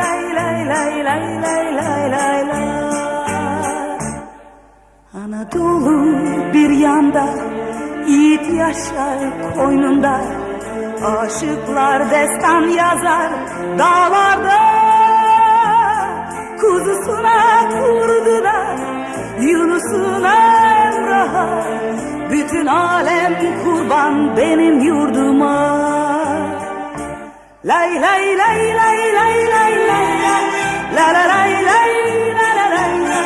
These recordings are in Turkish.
lay lay lay lay lay lay lay lay la Anadolu bir yanda Yiğit yaşar koynunda Aşıklar destan yazar dağlarda Kuzusuna kurduna Yunus'una Emrah'a Bütün alem kurban benim yurduma Lay lay lay lay lay lay lay La la lay lay la la lay la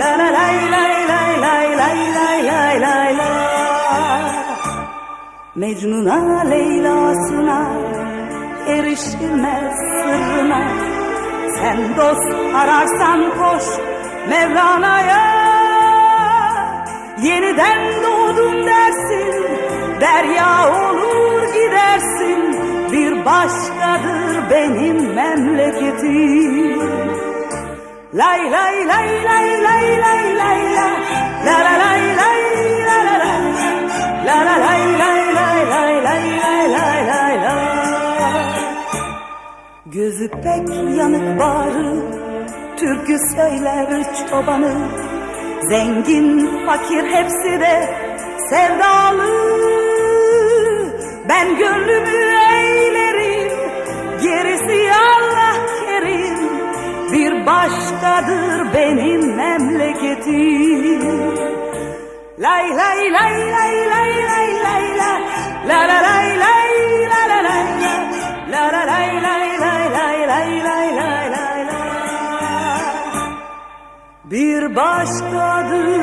La la lay lay lay lay lay lay lay lay la Mecnun'a Leyla'sına erişilmez sırrına Sen dost ararsan koş Mevlana'ya Yeniden doğdum dersin Derya olur başkadır benim memleketim Lay lay lay lay lay lay lay la La la lay lay la la lay La la lay lay lay lay lay lay lay lay la Gözü pek yanık bağrı Türkü söyler çobanı Zengin fakir hepsi de sevdalı başkadır benim memleketim Lay lay lay lay lay lay lay la La la lay lay la la lay la La la lay lay lay lay lay lay lay lay la Bir başkadır